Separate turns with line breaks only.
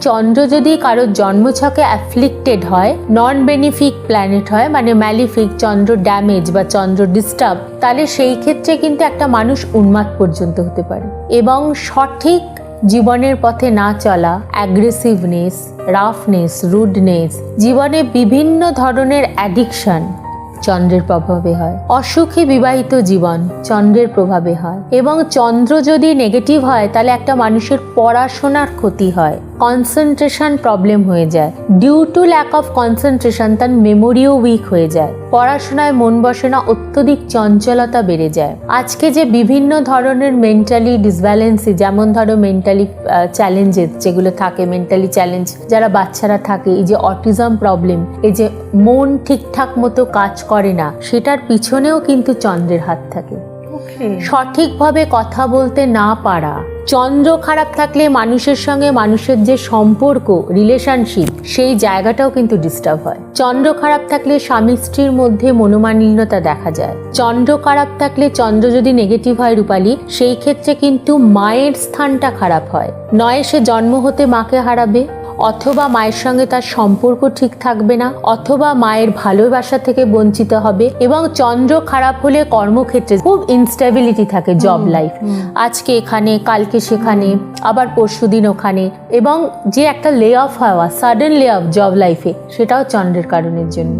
চন্দ্র যদি কারোর জন্মছকে অ্যাফ্লিক্টেড হয় নন বেনিফিক প্ল্যানেট হয় মানে ম্যালিফিক চন্দ্র ড্যামেজ বা চন্দ্র ডিস্টার্ব তাহলে সেই ক্ষেত্রে কিন্তু একটা মানুষ উন্মাদ পর্যন্ত হতে পারে। এবং সঠিক জীবনের পথে না চলা অ্যাগ্রেসিভনেস রাফনেস রুডনেস জীবনে বিভিন্ন ধরনের অ্যাডিকশন চন্দ্রের প্রভাবে হয়। অসুখী বিবাহিত জীবন চন্দ্রের প্রভাবে হয়। এবং চন্দ্র যদি নেগেটিভ হয়, তাহলে একটা মানুষের পড়াশোনার ক্ষতি হয়। কনসেন্ট্রেশন প্রবলেম হয়ে যায়। Due to lack of concentration তার মেমোরিও উইক হয়ে যায়। পড়াশোনায় মন বসে না, অত্যধিক চঞ্চলতা বেড়ে যায়। আজকে যে বিভিন্ন ধরনের মেন্টালি ডিসব্যালেন্সি যেমন ধরো মেন্টালি চ্যালেঞ্জেস যেগুলো থাকে মেন্টালি চ্যালেঞ্জ যারা বাচ্চারা থাকে, এই যে অটিজম প্রবলেম এই যে মন ঠিকঠাক মতো কাজ করে না সেটার পিছনেও কিন্তু চন্দ্রের হাত থাকে। সঠিকভাবে কথা বলতে না পারা চন্দ্র খারাপ থাকলে মানুষের সঙ্গে মানুষের যে সম্পর্ক রিলেশনশিপ সেই জায়গাটাও কিন্তু ডিস্টার্ব হয়। চন্দ্র খারাপ থাকলে স্বামী স্ত্রীর মধ্যে মনোমালিন্যতা দেখা যায়। চন্দ্র খারাপ থাকলে চন্দ্র যদি নেগেটিভ হয় রূপালী সেই ক্ষেত্রে কিন্তু মায়ের স্থানটা খারাপ হয়। নয় সে জন্ম হতে মাকে হারাবে। অথবা মায়ের সঙ্গে তার সম্পর্ক ঠিক থাকবে না অথবা মায়ের ভালোবাসা থেকে বঞ্চিত হবে এবং চন্দ্র খারাপ হলে কর্মক্ষেত্রে খুব ইনস্টেবিলিটি থাকে জব লাইফ আজকে এখানে কালকে সেখানে আবার পরশুদিন ওখানে এবং যে একটা লে অফ হওয়া সাডেন লে অফ জব লাইফে সেটাও চন্দ্রের কারণের জন্য।